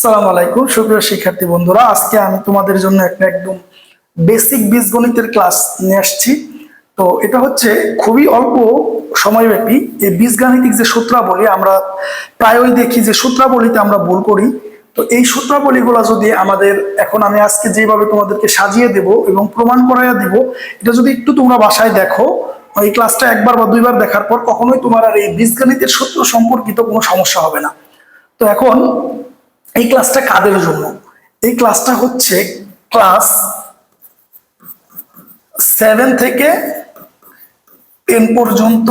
আসসালামু আলাইকুম, সুপ্রিয় শিক্ষার্থী বন্ধুরা। আজকে আমি তোমাদের জন্য একটা একদম বেসিক বীজগণিতের ক্লাস নিয়ে আসছি। তো এটা হচ্ছে খুবই অল্প সময়ব্যাপী এই বীজগাণিতিক যে সূত্রাবলী, আমরা প্রায়ই দেখি যে সূত্রাবলীতে আমরা ভুল করি। তো এই সূত্রাবলীগুলো যদি আমাদের, এখন আমি আজকে যেভাবে তোমাদেরকে সাজিয়ে দেব এবং প্রমাণ করাইয়া দেব, এটা যদি একটু তোমরা বাসায় দেখো এই ক্লাসটা একবার বা দুইবার দেখার পর কখনোই তোমার আর এই বীজগণিতের সূত্র সম্পর্কিত কোনো সমস্যা হবে না। তো এখন এই ক্লাসটা কাদের জন্য? এই ক্লাসটা হচ্ছে ক্লাস সেভেন থেকে টেন পর্যন্ত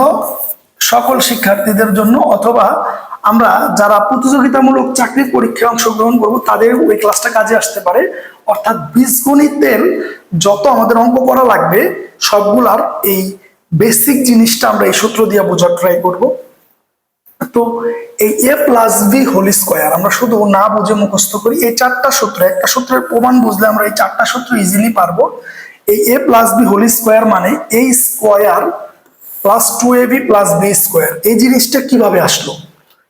সকল শিক্ষার্থীদের জন্য অথবা আমরা যারা প্রতিযোগিতামূলক চাকরির পরীক্ষায় অংশগ্রহণ করব, তাদের ওই ক্লাসটা কাজে আসতে পারে। অর্থাৎ বীজগণিতের যত আমাদের অঙ্ক করা লাগবে, সবগুলার এই বেসিক জিনিসটা আমরা এই সূত্র দিয়ে বোঝার ট্রাই করব। তো এই A plus B whole square আমরা শুধু না বুঝে মুখস্থ করি, এই চারটা সূত্র, একটা সূত্রের প্রমাণ বুঝলে আমরা এই চারটা সূত্র ইজিলি পারব। এই A plus B whole square মানে A square plus two A B plus B square এই জিনিসটা কীভাবে আসলো?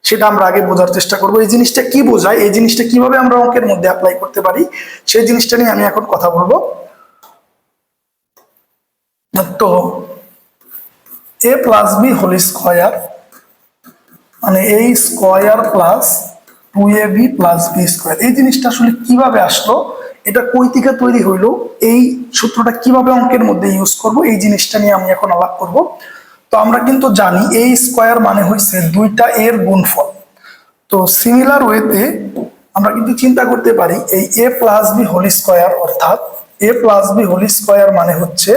সেটা আমরা আগে বোঝার চেষ্টা করব। এই জিনিসটা কি বোঝায়? এই জিনিসটা কীভাবে আমরা অঙ্কের মধ্যে অ্যাপ্লাই করতে পারি? সেই জিনিসটা নিয়ে আমি এখন কথা বলব। তো A plus B whole square মানে A square plus two A B plus B square. এই জিনিসটা আসলে কীভাবে আসলো? এটা কই থেকে তৈরি হইল? এই সূত্রটা কীভাবে অঙ্কের মধ্যে ইউজ করব? এই জিনিসটা নিয়ে আমি এখন আলাপ করব। তো আমরা কিন্তু জানি এই স্কোয়ার মানে হয়েছে দুইটা এর গুণফল। তো সিমিলার ওয়েতে আমরা কিন্তু চিন্তা করতে পারি, এই A plus B whole square অর্থাৎ A plus B whole square মানে হচ্ছে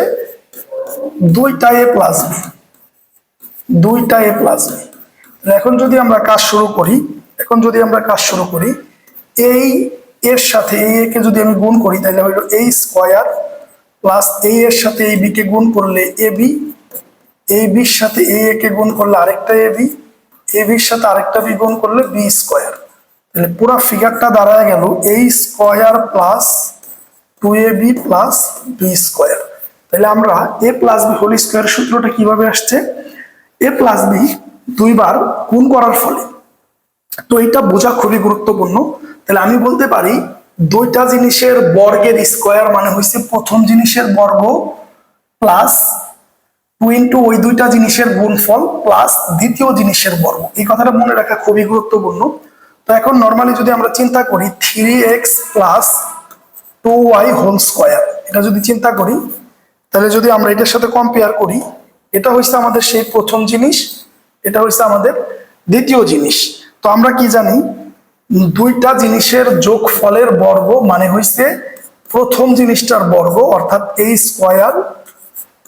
দুইটা এ প্লাস বি দুইটা এ প্লাস বি এখন যদি আমরা কাজ শুরু করি, এখন যদি আমরা কাজ শুরু করি, এই এর সাথে এই একে যদি আমি গুণ করি, তাহলে হইল এই স্কোয়ার প্লাস এই এর সাথে এই বিকে গুণ করলে এ বি এই বির সাথে এই একে গুণ করলে আরেকটা এ বি, এ বির সাথে আরেকটা বি গুণ করলে বি স্কোয়ার। তাহলে পুরো ফিগারটা দাঁড়ায় গেল A square plus two A B plus B square. তাহলে আমরা A plus B whole square সূত্রটা কীভাবে আসছে? এ প্লাস বি দুইবার গুণ করার ফলে। তো এটা বোঝা খুবই গুরুত্বপূর্ণ। তাহলে আমি বলতে পারি, দুইটা জিনিসের বর্গের স্কোয়ার মানে হয়েছে প্রথম জিনিসের বর্গ প্লাস টু ইন্টু ওই দুইটা জিনিসের গুণফল প্লাস দ্বিতীয় জিনিসের বর্গ। এই কথাটা মনে রাখা খুবই গুরুত্বপূর্ণ। তো এখন নর্মালি যদি আমরা চিন্তা করি three X plus two Y whole square এটা যদি চিন্তা করি, তাহলে যদি আমরা এটার সাথে কম্পেয়ার করি, এটা হচ্ছে আমাদের সেই প্রথম জিনিস। এটা হচ্ছে আমাদের দ্বিতীয় জিনিস। তো আমরা কি জানি? দুইটা জিনিসের যোগফলের বর্গ মানে হইছে প্রথম জিনিসটার বর্গ, অর্থাৎ A square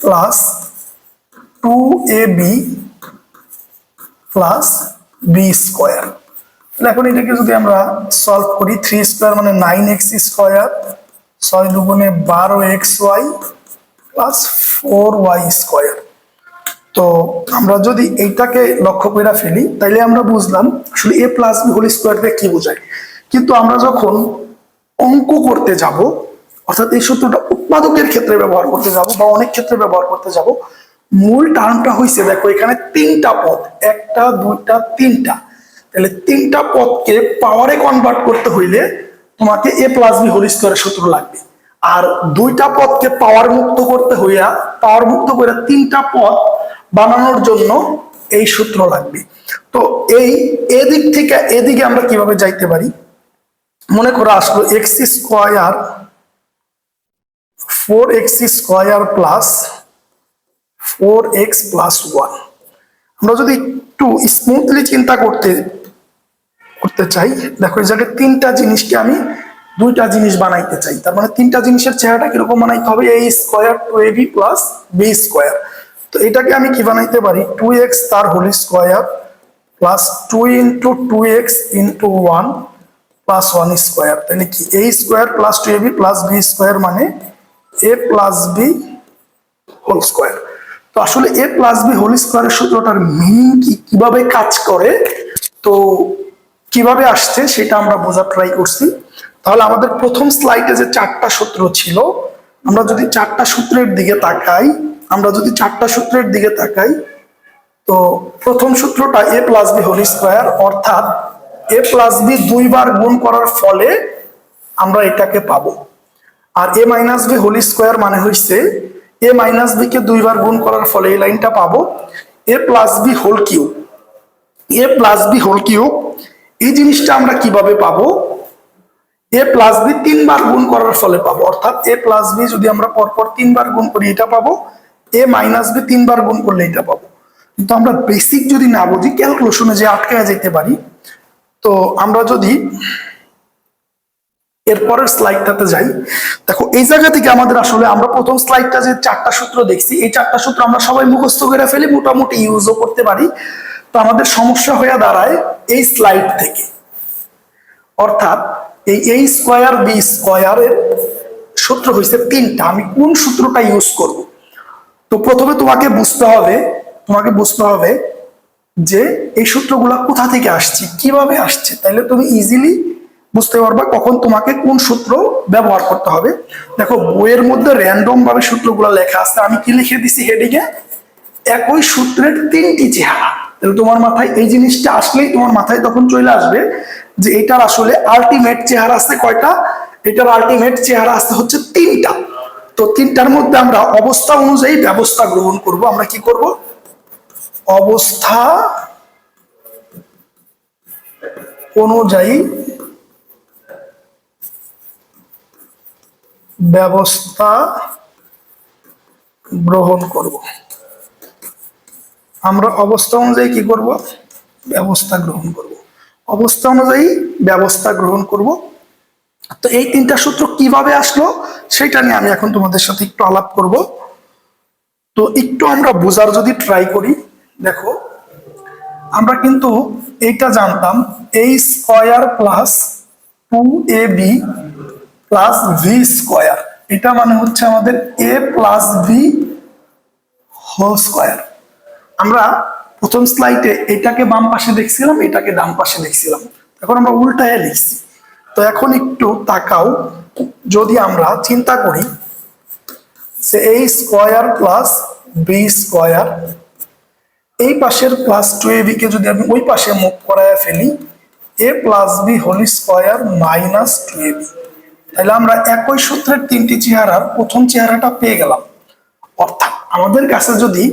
plus two A B plus B square এখন এটাকে যদি আমরা সলভ করি থ্রি স্কোয়ার মানে নাইন এক্স স্কোয়ার ছয় দুগুণে বারো X Y plus four Y square তো আমরা যদি এইটাকে লক্ষ্য করে ফেলি, তাইলে আমরা বুঝলাম আসলে এ প্লাস বি হোল স্কোয়ারটা কি বোঝায়। কিন্তু আমরা যখন অঙ্ক করতে যাব, অর্থাৎ এই সূত্রটা উৎপাদকের ক্ষেত্রে ব্যবহার করতে যাব বা অনেক ক্ষেত্রে ব্যবহার করতে যাব, মূল টার্মটা হয়েছে দেখো এখানে তিনটা পদ, একটা, দুইটা, তিনটা। তাহলে তিনটা পদকে পাওয়ারে কনভার্ট করতে হইলে তোমাকে এ প্লাস বি হোল স্কোয়ারের সূত্র লাগবে। আর দুইটা পদকে পাওয়ার মুক্ত করতে হইয়া পাওয়ার মুক্ত করে তিনটা পদ বানানোর জন্য এই সূত্র লাগবে। তো এই এদিক থেকে এদিকে আমরা কীভাবে যাইতে পারি? মনে করো আসলো X square four X square plus four X plus one আমরা যদি একটু স্মুথলি চিন্তা করতে করতে চাই, দেখো এই জায়গায় তিনটা জিনিসকে আমি দুইটা জিনিস বানাইতে চাই। তার মানে তিনটা জিনিসের চেহারাটা কীরকম বানাইতে হবে? A square two A B plus B square তো এটাকে আমি কি বানাইতে পারি? টু এক্স তার whole square plus two into two X into one plus one square তাহলে কি? A square plus two A B plus B square মানে A plus B whole square তো আসলে এ প্লাস বি হোল স্কোয়ারের সূত্রটার meaning কি? কীভাবে কাজ করে? তো কীভাবে আসছে সেটা আমরা বোঝার ট্রাই করছি। তাহলে আমাদের প্রথম স্লাইডে যে চারটা সূত্র ছিল, আমরা যদি চারটা সূত্রের দিকে তাকাই আমরা যদি চারটা সূত্রের দিকে তাকাই, তো প্রথম সূত্রটা A plus B whole square অর্থাৎ এ প্লাস বি দুইবার গুণ করার ফলে আমরা এটাকে পাবো। আর A minus B whole square মানে হচ্ছে এ মাইনাস বি কে দুইবার গুণ করার ফলে এই লাইনটা পাবো A plus B whole cube A plus B whole cube এই জিনিসটা আমরা কীভাবে পাবো? এ প্লাস বি তিনবার গুণ করার ফলে পাবো, অর্থাৎ এ প্লাস বি যদি আমরা পরপর তিনবার গুণ করি, এটা পাবো এ মাইনাস বি তিনবার গুণ করলে এটা পাবো। কিন্তু আমরা বেসিক যদি না বুঝি ক্যালকুলেশনে যে আটকে যেতে পারি, তো আমরা যদি এরপরের স্লাইডটাতে যাই, দেখো এই জায়গা থেকে আমাদের আসলে আমরা প্রথম স্লাইডটা যে চারটা সূত্র দেখছি, এই চারটা সূত্র আমরা সবাই মুখস্থ করে ফেলি, মোটামুটি ইউজও করতে পারি। তো আমাদের সমস্যা হয়ে দাঁড়ায় এই স্লাইড থেকে। অর্থাৎ এই এই স্কোয়ার বি স্কোয়ারের সূত্র হয়েছে তিনটা। আমি কোন সূত্রটা ইউজ করব? তো প্রথমে তোমাকে বুঝতে হবে, তোমাকে বুঝতে হবে যে এই সূত্রগুলো কোথা থেকে আসছে, কীভাবে আসছে। তাহলে তুমি ইজিলি বুঝতে পারবা কখন তোমাকে কোন সূত্র ব্যবহার করতে হবে। দেখো, বইয়ের মধ্যে র্যান্ডম ভাবে সূত্রগুলো লেখা আছে, আমি কি লিখে দিছি হেডিংয়ে একই সূত্রের তিনটি চেহারা। তাহলে তোমার মাথায় এই জিনিসটা আসলেই তোমার মাথায় তখন চলে আসবে যে এটার আসলে আলটিমেট চেহারা আছে কয়টা? এটার আলটিমেট চেহারা আছে হচ্ছে তিনটা। তো তিনটার মধ্যে আমরা অবস্থা অনুযায়ী ব্যবস্থা গ্রহণ করব। আমরা কি করব? অবস্থা অনুযায়ী ব্যবস্থা গ্রহণ করব। আমরা অবস্থা অনুযায়ী কি করব? ব্যবস্থা গ্রহণ করব। অবস্থা অনুযায়ী ব্যবস্থা গ্রহণ করব। তো এই তিনটা সূত্র কীভাবে আসলো? সেটা নিয়ে আমি এখন তোমাদের সাথে একটু আলাপ করব। তো একটু আমরা বোঝার যদি ট্রাই করি, দেখো, আমরা কিন্তু এইটা জানতাম, A square plus two A B plus B square এটা মানে হচ্ছে আমাদের A plus B whole square আমরা প্রথম স্লাইডে এটাকে বাম পাশে দেখছিলাম, এটাকে ডান পাশে দেখছিলাম। এখন আমরা উল্টায় লিখছি। তো এখন একটু তাকাও যদি আমরা চিন্তা করি, যে এই স্কয়ার প্লাস বি স্কয়ার এই পাশের প্লাস টু এ কে যদি আমি ওই পাশে মুভ করায় ফেলি A plus B whole square minus two A B তাহলে আমরা একই সূত্রের তিনটি চেহারার প্রথম চেহারাটা পেয়ে গেলাম। অর্থাৎ আমাদের কাছে যদি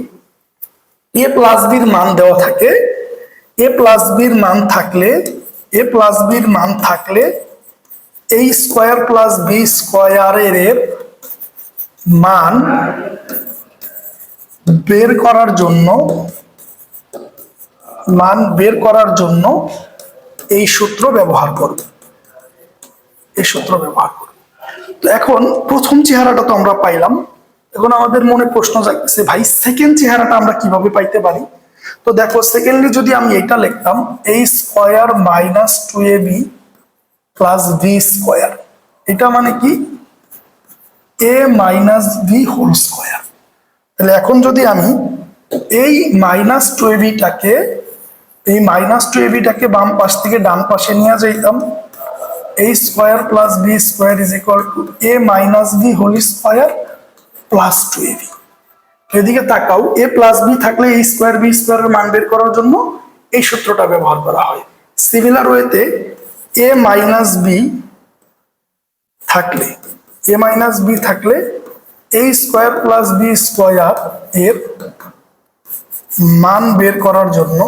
এ প্লাস বির মান দেওয়া থাকে এ প্লাস বির মান থাকলে এ প্লাস বির মান থাকলে এই স্কোয়ার প্লাস বি স্কোয়ারের মান বের করার জন্য, মান বের করার জন্য এই সূত্র ব্যবহার করব। এই সূত্র ব্যবহার করব। তো এখন প্রথম চেহারাটা তো আমরা পাইলাম। এখন আমাদের মনে প্রশ্ন জাগতেছে, ভাই সেকেন্ড চেহারাটা আমরা কীভাবে পাইতে পারি? তো দেখো সেকেন্ডলি যদি আমি এটা লিখতাম, এই square minus two a b plus v square এটা মানে কি? A minus v whole square তাহলে এখন যদি আমি এই মাইনাস টু এ বিটাকে এই মাইনাস টু এ বিটাকে বাম পাশ থেকে ডান পাশে নিয়ে যাইতাম এই square plus b square is equal to a minus b whole square plus two a b এদিকে তাকাও এ প্লাস বি থাকলে এই স্কোয়ার বি স্কোয়ারের মান বের করার জন্য এই সূত্রটা ব্যবহার করা হয়। সিমিলার ওয়েতে এ মাইনাস বি থাকলে এ মাইনাস বি থাকলে এই স্কোয়ার প্লাস বি স্কোয়ার এর মান বের করার জন্য,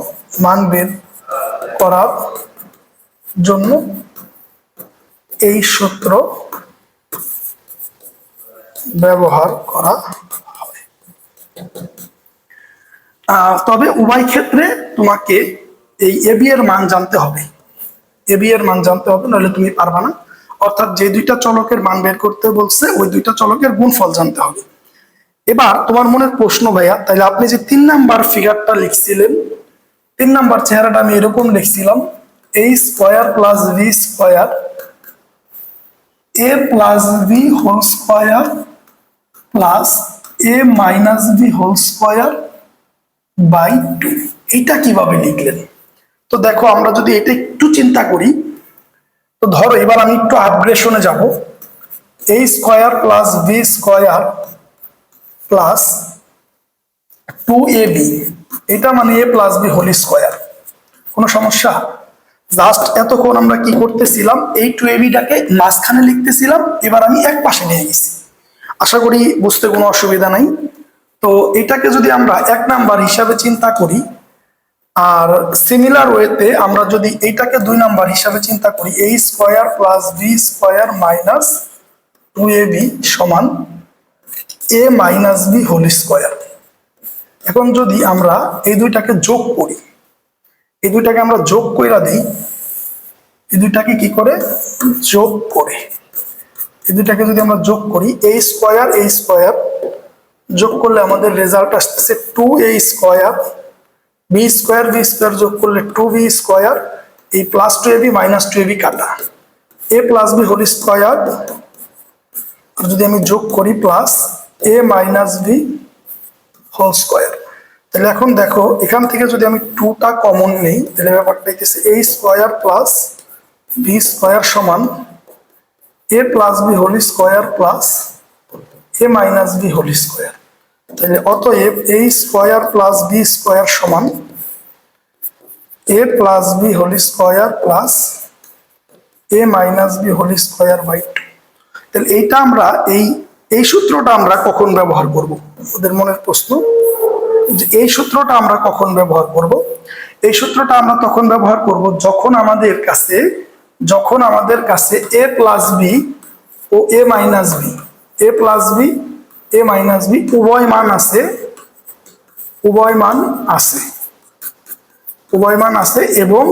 মান বের করার জন্য এই সূত্র ব্যবহার করা হয়। তবে উভয় ক্ষেত্রে তোমাকে এই এবি এর মান জানতে হবে। এবি এর মান জানতে হবে নইলে তুমি পারবা না। অর্থাৎ যে দুইটা চলকের মান বের করতে বলছে, ওই দুইটা চলকের গুণফল জানতে হবে। এবার তোমার মনের প্রশ্ন, ভাইয়া তাহলে আপনি যে তিন নাম্বার ফিগারটা লিখছিলেন, তিন নাম্বার চেহারাটা আমি এরকম লিখছিলাম এই square plus v square a plus b whole square plus a minus b whole square by two এটা কীভাবে লিখলেন? তো দেখো, আমরা যদি এটা একটু চিন্তা করি, তো ধরো এবার আমি একটু আপগ্রেশনে যাব। A square plus b square plus two a b এটা মানে a plus b whole square কোনো সমস্যা? জাস্ট এতক্ষণ আমরা কি করতেছিলাম, এই টু এবিটাকে মাঝখানে লিখতেছিলাম, এবার আমি এক পাশে নিয়ে গেছি আশা করি বুঝতে কোনো অসুবিধা নাই। তো এটাকে যদি আমরা এক নাম্বার হিসাবে চিন্তা করি আর সিমিলার ওয়েতে আমরা যদি এইটাকে দুই নাম্বার হিসাবে চিন্তা করি a square plus b square minus two a b সমান a minus b whole square এখন যদি আমরা এই দুইটাকে যোগ করি, এই দুইটাকে আমরা যোগ কইরা দিই, এই দুইটাকে কি করে? যোগ করে। এই দুইটাকে যদি আমরা যোগ করি এ স্কোয়ার এ স্কোয়ার যোগ করলে আমাদের রেজাল্ট আসতেছে two a square b square b square যোগ করলে টু বি স্কোয়ার এই প্লাস টু মাইনাস টু কাটা। A plus b whole square আর যদি আমি যোগ করি plus a minus b whole square তাহলে এখন দেখো, এখান থেকে যদি আমি টুটা কমন নেই, তাহলে ব্যাপারটা হইতেছে a square plus b square সমান a plus b whole square plus a minus b whole square তাহলে অতএব a square plus b square সমান a plus b whole square plus a minus b whole square by two তাহলে এইটা আমরা এই এই সূত্রটা আমরা কখন ব্যবহার করব? ওদের মনের প্রশ্ন। যে এই সূত্রটা আমরা কখন ব্যবহার করব? এই সূত্রটা আমরা তখন ব্যবহার করব যখন আমাদের কাছে, যখন আমাদের কাছে a plus b O a minus b a plus b a minus b উভয় মান আছে, উভয় মান আছে। উভয় মান আছে এবং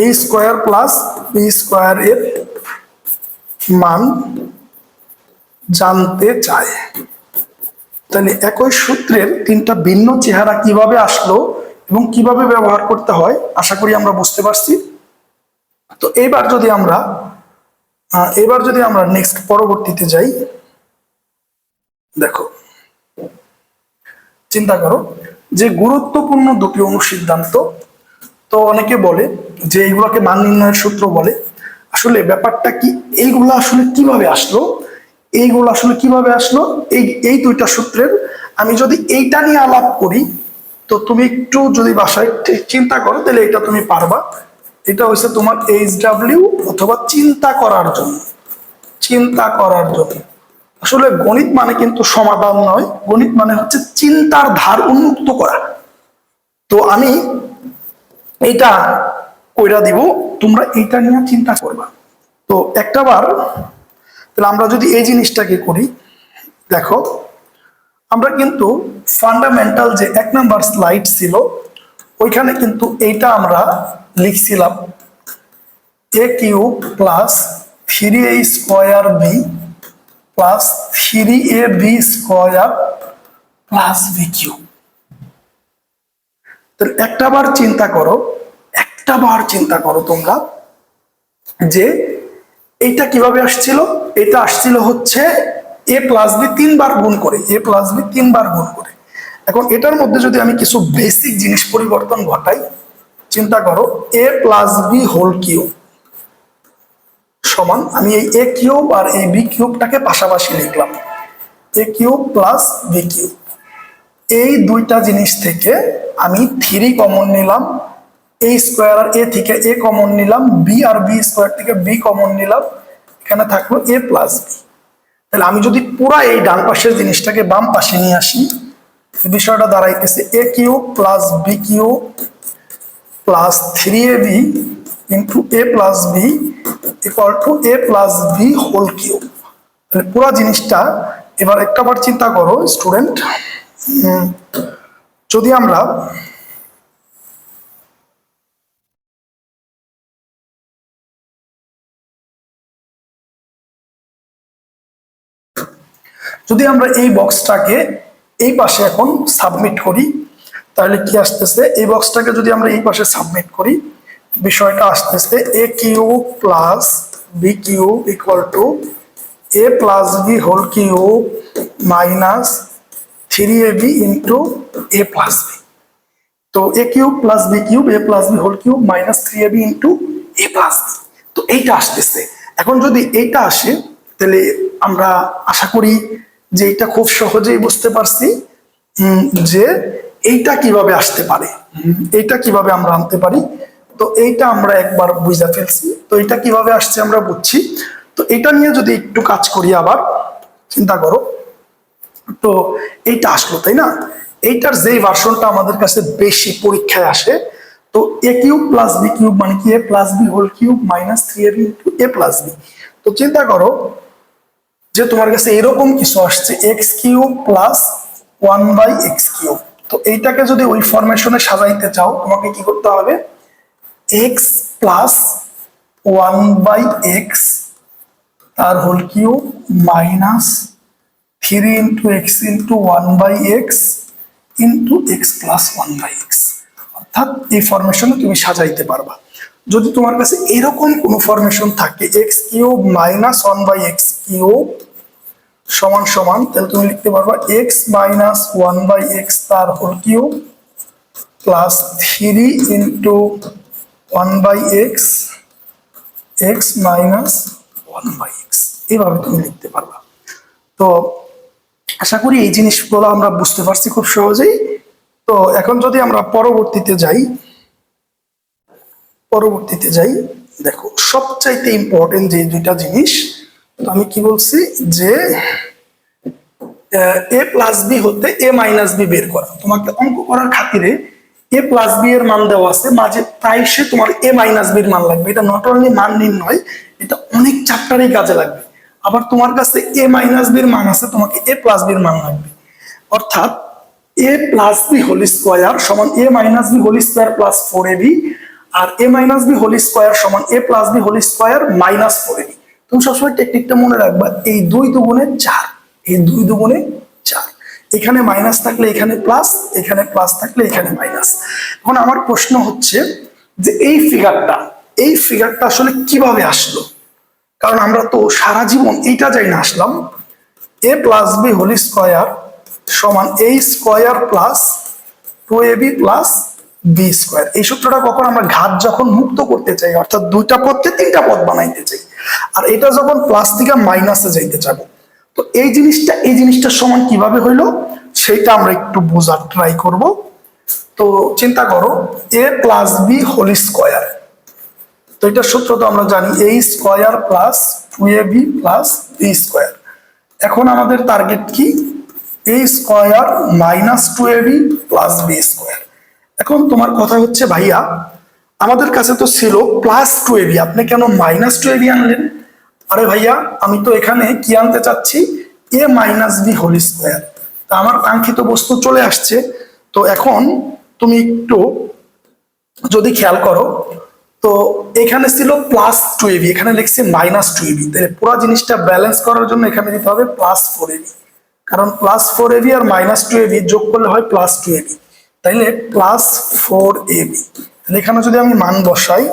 a square plus b square এর মান জানতে চায়। তাহলে একই সূত্রের তিনটা ভিন্ন চেহারা কীভাবে আসলো এবং কীভাবে ব্যবহার করতে হয়, আশা করি আমরা বুঝতে পারছি। তো এবার যদি আমরা এবার যদি আমরা নেক্সট পরবর্তীতে যাই, দেখো, চিন্তা করো। যে গুরুত্বপূর্ণ দুটি অনুসিদ্ধান্ত, তো অনেকে বলে যে এইগুলোকে মান নির্ণয়ের সূত্র বলে। আসলে ব্যাপারটা কি, এইগুলো আসলে কীভাবে আসলো, এইগুলো আসলে কীভাবে আসলো, এই এই দুইটা সূত্রের আমি যদি এইটা নিয়ে আলাপ করি, তো তুমি একটু যদি বাসায় চিন্তা করো, তাহলে এটা তুমি পারবা। এটা হচ্ছে তোমার এইচ ডাব্লিউ অথবা চিন্তা করার জন্য। চিন্তা করার জন্য। আসলে গণিত মানে কিন্তু সমাধান নয়, গণিত মানে হচ্ছে চিন্তার ধার উন্মুক্ত করা। তো আমি এইটা কইরা দিব, তোমরা এইটা নিয়ে চিন্তা করবা। তো একটা বার, তাহলে আমরা যদি এই জিনিসটাকে করি, দেখো, আমরা কিন্তু ফান্ডামেন্টাল যে এক নাম্বার স্লাইড ছিল, ওইখানে কিন্তু এইটা আমরা লিখছিলাম a cube plus three a square b plus three a b square plus b তাহলে একটা বার চিন্তা করো, একটা বার চিন্তা করো তোমরা যে এইটা কীভাবে আসছিল? এটা আসছিল হচ্ছে এ প্লাস বি তিনবার গুণ করে এ প্লাস বি তিনবার গুণ করে। এখন এটার মধ্যে যদি আমি কিছু বেসিক জিনিস পরিবর্তন ঘটাই, চিন্তা করো a plus b whole cube সমান। আমি এই এ কিউব আর এই বি কিউবটাকে পাশাপাশি লিখলাম। A cube plus b cube এই দুইটা জিনিস থেকে আমি থ্রি কমন নিলাম। এ স্কোয়ার আর এ থেকে এ কমন নিলাম। বি আর বি স্কোয়ার থেকে বি কমন নিলাম। এখানে থাকল এ প্লাস বি তাহলে আমি যদি পুরা এই ডান পাশের জিনিসটাকে বাম পাশে নিয়ে আসি বিষয়টা দাঁড়াইতেছে a cube plus b cube plus three a b into a plus b equal to a plus b whole cube তাহলে পুরো জিনিসটা এবার একটা বার চিন্তা করো স্টুডেন্ট যদি আমরা যদি আমরা এই বক্সটাকে এই পাশে এখন সাবমিট করি, তাহলে কি আসতেছে? এই বক্সটাকে যদি আমরা এই পাশে সাবমিট করি বিষয়টা আসতেছে a cube plus b cube equal to a plus b whole cube minus three a b into a plus b তো a cube plus b cube a plus b whole cube minus three a b into a plus b তো এইটা আসতেছে। এখন যদি এইটা আসে তাহলে আমরা আশা করি যে এটা খুব সহজেই বুঝতে পারছি যে এইটা কীভাবে আসতে পারে। এইটা কীভাবে আমরা আনতে পারি। তো এইটা আমরা একবার বুঝা ফেলছি। তো এটা কীভাবে আসছে আমরা বুঝছি। তো এটা নিয়ে যদি একটু কাজ করি আবার, চিন্তা করো। তো এইটা আসলো, তাই না? এইটার যেই ভার্সনটা আমাদের কাছে বেশি পরীক্ষায় আসে, তো a cube plus b cube মানে কি? A plus b whole cube minus three a b into a plus b. তো চিন্তা করো যে তোমার কাছে এরকম কিছু আসছে, x cube plus one by x cube. তো এইটাকে যদি ওই ফরমেশনে সাজাইতে চাও, তোমাকে কি করতে হবে? X plus one by x তার whole cube minus three into x into one by x into x plus one by x অর্থাৎ এই ফরমেশনে তুমি সাজাইতে পারবা। যদি তোমার কাছে এরকম কোনো ফরমেশন থাকে x cube minus one by x cube সমান সমান, তাহলে তুমি লিখতে পারবা x minus one by x তার whole cube plus three into one by x x minus one by x. এইভাবে তুমি লিখতে পারবা। তো আশা করি এই জিনিসগুলো আমরা বুঝতে পারছি খুব সহজেই। তো এখন যদি আমরা পরবর্তীতে যাই পরবর্তীতে যাই, দেখো, সবচাইতে ইম্পর্টেন্ট যে দুইটা জিনিস, তো আমি কি বলছি যে, এ প্লাস বি হতে এ মাইনাস বি বের করা। তোমাকে অঙ্ক করার খাতিরে এ প্লাস বি এর মান দেওয়া আছে, মাঝে প্রায় সে তোমার এ মাইনাস বির মান লাগবে। এটা নট অনলি মান নির্ণয়, এটা অনেক চ্যাপ্টারেই কাজে লাগবে। আবার তোমার কাছে এ মাইনাস বির মান আছে, তোমাকে এ প্লাস বি বির মান লাগবে। অর্থাৎ a plus b whole square সমান a minus b whole square plus four a b R a minus b whole square সমান a plus b whole square minus four a b তুমি সবসময় টেকনিকটা মনে রাখবা, এই দুই দুগুণে চার, এই দুই দুগুণে এখানে মাইনাস থাকলে এখানে প্লাস এখানে প্লাস থাকলে এখানে মাইনাস এখন আমার প্রশ্ন হচ্ছে যে এই ফিগারটা এই ফিগারটা আসলে কীভাবে আসলো? কারণ আমরা তো সারা জীবন এইটা যাই না, আসলাম। A plus b whole square সমান a square plus two a b plus b square এই সূত্রটা কখন আমরা ঘাত যখন মুক্ত করতে চাই, অর্থাৎ দুইটা পদকে তিনটা পদ বানাইতে চাই, আর এটা যখন প্লাস থেকে মাইনাসে যাইতে যাব তো এই জিনিসটা, এই জিনিসটার সমান কীভাবে হইল, সেটা আমরা একটু বোঝার ট্রাই করব। তো চিন্তা করো a plus b whole square তো এটা সূত্র তো আমরা জানি a square plus two a b plus b square এখন আমাদের টার্গেট কি? A square minus two a b plus b square এখন তোমার কথা হচ্ছে, ভাইয়া, আমাদের কাছে তো ছিল প্লাস টু এ বি আপনি কেন মাইনাস টু এ বি আনলেন? আরে ভাইয়া, আমি তো এখানে কি আনতে চাচ্ছি? A minus b whole square তা আমার কাঙ্ক্ষিত বস্তু চলে আসছে। তো এখন তুমি একটু যদি খেয়াল করো, তো এখানে ছিল প্লাস টু এবি এখানে লিখছে মাইনাস টু এবি তাহলে পুরো জিনিসটা ব্যালেন্স করার জন্য এখানে দিতে হবে প্লাস ফোর এবি কারণ প্লাস ফোর এবি আর মাইনাস টু এবি যোগ করলে হয় প্লাস টু এবি তাইলে প্লাস ফোর এবি এখানে যদি আমি মান বসাই,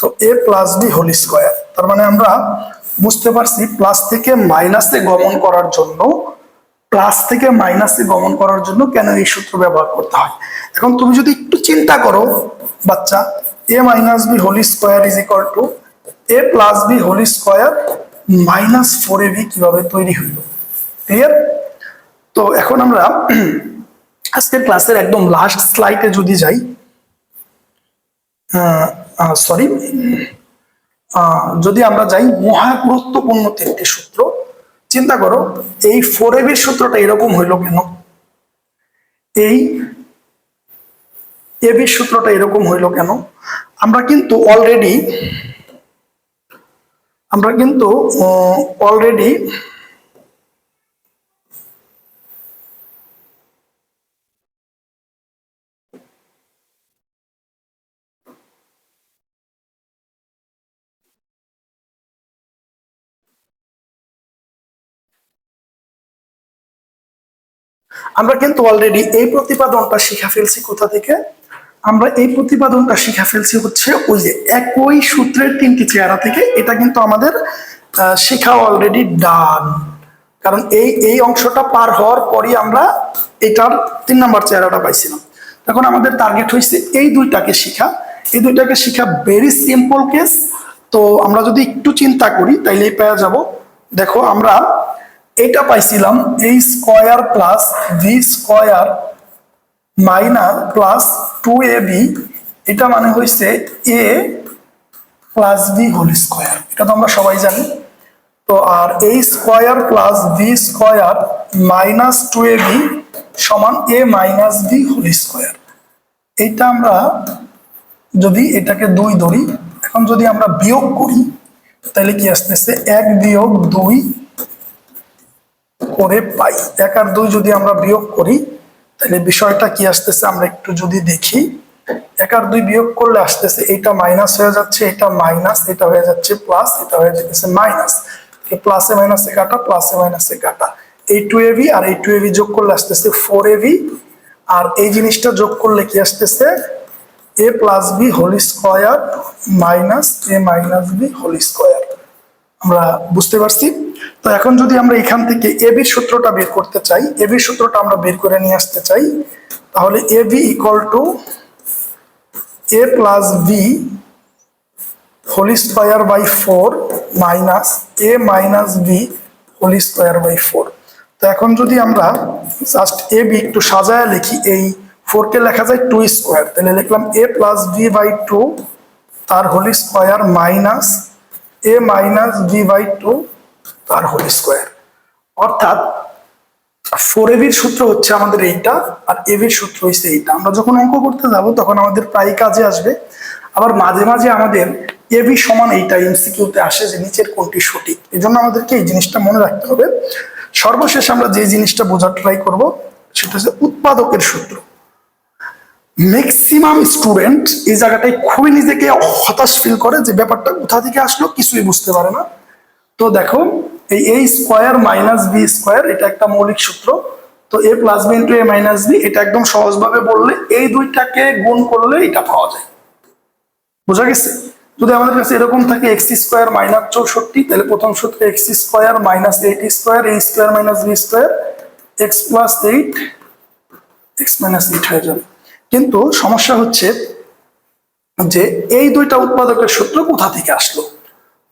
তো a plus b whole square তার মানে আমরা বুঝতে পারছি প্লাস থেকে মাইনাসে গমন করার জন্য প্লাস থেকে মাইনাসে গমন করার জন্য কেন এই সূত্র ব্যবহার করতে হয়? এখন তুমি যদি একটু চিন্তা করো, বাচ্চা a minus b whole square is equal to a plus b whole square minus four a b কীভাবে তৈরি হইল? ক্লিয়ার তো এখন আমরা আজকের ক্লাসের একদম লাস্ট স্লাইডে যদি যাই সরি যদি আমরা যাই মহা গুরুত্বপূর্ণ তিনটি সূত্র, চিন্তা করো, এই ফোর এবির সূত্রটা এরকম হইল কেন? এই এবির সূত্রটা এরকম হইল কেন? আমরা কিন্তু অলরেডি আমরা কিন্তু অলরেডি আমরা কিন্তু অলরেডি এই প্রতিপাদনটা শিখা ফেলছি কোথা থেকে? আমরা এই প্রতিপাদনটা শিখা ফেলছি হচ্ছে ওই যে একই সূত্রের তিনটি চেহারা থেকে, এটা কিন্তু আমাদের শেখা অলরেডি ডান কারণ এই এই অংশটা পার হওয়ার পরই আমরা এটার তিন নম্বর চেহারাটা পাইছিলাম। এখন আমাদের টার্গেট হয়েছে এই দুইটাকে শিখা। এই দুইটাকে শিখা ভেরি সিম্পল কেস তো আমরা যদি একটু চিন্তা করি, তাইলেই পেয়ে যাব। দেখো, আমরা এটা পাইছিলাম এই square plus v square minus plus two a b এটা মানে হয়েছে a plus b whole square. এটা তো আমরা সবাই জানি। তো আর এই square plus b square minus two a b সমান a minus b whole square. এইটা আমরা যদি এটাকে দুই ধরি, এখন যদি আমরা বিয়োগ করি, তাহলে কি আসতেছে? এক বিয়োগ দুই করে পাই। এক আর দুই যদি আমরা বিয়োগ করি, তাহলে বিষয়টা কি আসতেছে আমরা একটু যদি দেখি। এক আর দুই বিয়োগ করলে আসতেছে এটা মাইনাস হয়ে যাচ্ছে, এটা মাইনাস এটা হয়ে যাচ্ছে প্লাস এটা হয়ে যেতেছে মাইনাস প্লাসে মাইনাসে কাটা প্লাসে মাইনাসে কাটা। এই টু এবি আর এই টু এবি যোগ করলে আসতেছে ফোর এবি আর এই জিনিসটা যোগ করলে কি আসতেছে? A plus b whole square minus a minus b whole square আমরা বুঝতে পারছি। তো এখন যদি আমরা এখান থেকে এ বির সূত্রটা বের করতে চাই, এ বির সূত্রটা আমরা বের করে নিয়ে আসতে চাই, তাহলে a b equal to a plus b whole square by four minus a minus b whole square by four তো এখন যদি আমরা জাস্ট এ বি একটু সাজায় লিখি, এই ফোর কে লেখা যায় টু স্কোয়ার তাহলে লিখলাম a plus b by two তার whole square minus a minus b by two তার হোল স্কোয়ার। অর্থাৎ ফোর এবির সূত্র হচ্ছে আমাদের এইটা আর এবির সূত্র হচ্ছে এইটা। আমরা যখন অঙ্ক করতে যাব তখন আমাদের প্রায় কাজে আসবে। আবার মাঝে মাঝে আমাদের এবি সমান এইটা এমসিকিউতে আসে যে নিচের কোনটি সঠিক। এই জন্য আমাদেরকে এই জিনিসটা মনে রাখতে হবে। সর্বশেষ আমরা যে জিনিসটা বোঝার ট্রাই করব সেটা হচ্ছে উৎপাদকের সূত্র। ম্যাক্সিমাম স্টুডেন্ট এই জায়গাটায় খুবই নিজেকে হতাশ ফিল করে যে ব্যাপারটা কোথা থেকে আসলো কিছুই বুঝতে পারে না। তো দেখো, এই a square minus b square এটা একটা মৌলিক সূত্র। তো a plus b into a minus b এটা একদম সহজভাবে বললে এই দুইটাকে গুণ করলে এটা পাওয়া যায়। বোঝা গেছে? যদি আমাদের কাছে এরকম থাকে এক্স স্কোয়ার মাইনাস চৌষট্টি, তাহলে প্রথম সূত্র x square minus eight square a square minus b square x plus eight x minus eight হয়ে যাবে। কিন্তু সমস্যা হচ্ছে যে এই দুইটা উৎপাদকের সূত্র কোথা থেকে আসলো?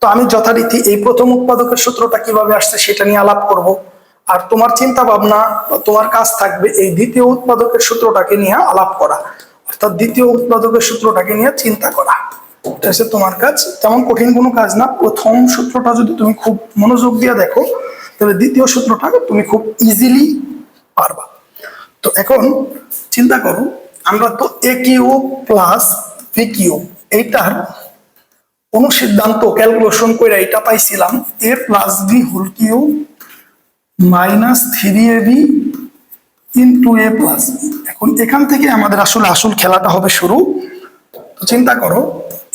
তো আমি যথারীতি এই প্রথম উৎপাদকের সূত্রটা কীভাবে আসছে সেটা নিয়ে আলাপ করব। আর তোমার চিন্তা ভাবনা তোমার কাজ থাকবে এই দ্বিতীয় উৎপাদকের সূত্রটাকে নিয়ে আলাপ করা, অর্থাৎ দ্বিতীয় উৎপাদকের সূত্রটাকে নিয়ে চিন্তা করা। তোমার কাজ। তেমন কঠিন কোনো কাজ না। প্রথম সূত্রটা যদি তুমি খুব মনোযোগ দিয়ে দেখো, তাহলে দ্বিতীয় সূত্রটা তুমি খুব ইজিলি পারবা। তো এখন চিন্তা করো আমরা তো a cube plus b cube এইটার অনুসিদ্ধান্ত ক্যালকুলেশন করে এটা পাইছিলাম। A plus b whole cube minus three a b into a plus এখন এখান থেকে আমাদের আসলে আসল খেলাটা হবে শুরু। তো চিন্তা করো,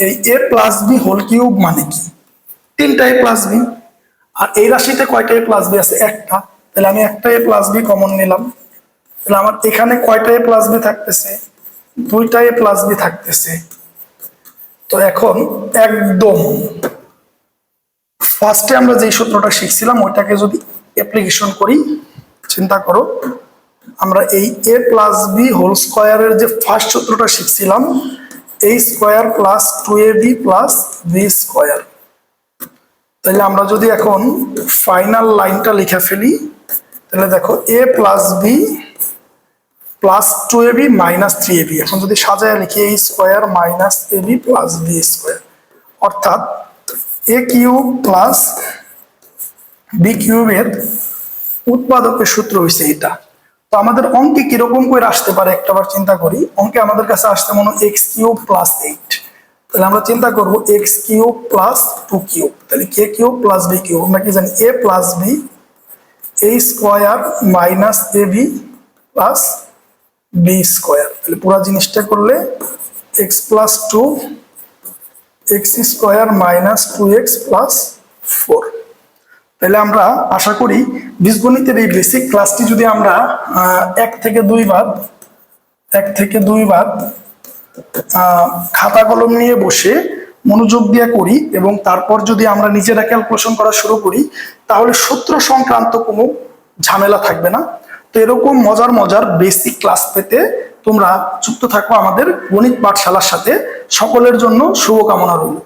এই a plus b whole cube মানে কি? তিনটা এ প্লাস বি আর এই রাশিতে কয়টা এ প্লাস বি আছে? একটা। তাহলে আমি একটা এ প্লাস বি কমন নিলাম। তাহলে আমার এখানে কয়টা এ প্লাস বি থাকতেছে? দুইটা এ প্লাস বি থাকতেছে। তো এখন একদম ফার্স্টে আমরা যে সূত্রটা শিখছিলাম, ওইটাকে যদি অ্যাপ্লিকেশন করি, চিন্তা করো, আমরা এই এ প্লাস বি হোল স্কোয়ারের যে ফার্স্ট সূত্রটা শিখছিলাম a square plus two a b plus b square তাহলে আমরা যদি এখন ফাইনাল লাইনটা লিখে ফেলি, তাহলে দেখো a plus b plus two a b minus three a b এখন যদি সাজায় লিখি a square minus a b plus b square অর্থাৎ এ কিউব প্লাস বি কিউবের উৎপাদকের সূত্র হয়েছে এটা। তো আমাদের অঙ্কে কীরকম করে আসতে পারে একটাবার চিন্তা করি। অঙ্কে আমাদের কাছে আসতে মনে হয় এক্স কিউব প্লাস এইট তাহলে আমরা চিন্তা করব x cube plus two cube তাহলে কে কিউব প্লাস বি কিউব আমরা কি জানি? A plus b a square minus a b plus b square তাহলে পুরো জিনিসটা করলে x plus two x square minus two x plus four তাহলে আমরা আশা করি বীজগণিতের এই বেসিক ক্লাসটি যদি আমরা এক থেকে দুইবার এক থেকে দুইবার আহ, খাতা কলম নিয়ে বসে মনোযোগ দিয়ে করি এবং তারপর যদি আমরা নিজেরা ক্যালকুলেশন করা শুরু করি তাহলে সূত্র সংক্রান্ত কোনো ঝামেলা থাকবে না। তো এরকম মজার মজার বেসিক ক্লাস পেতে তোমরা যুক্ত থাকো আমাদের গণিত পাঠশালার সাথে। সকলের জন্য শুভকামনা রইল।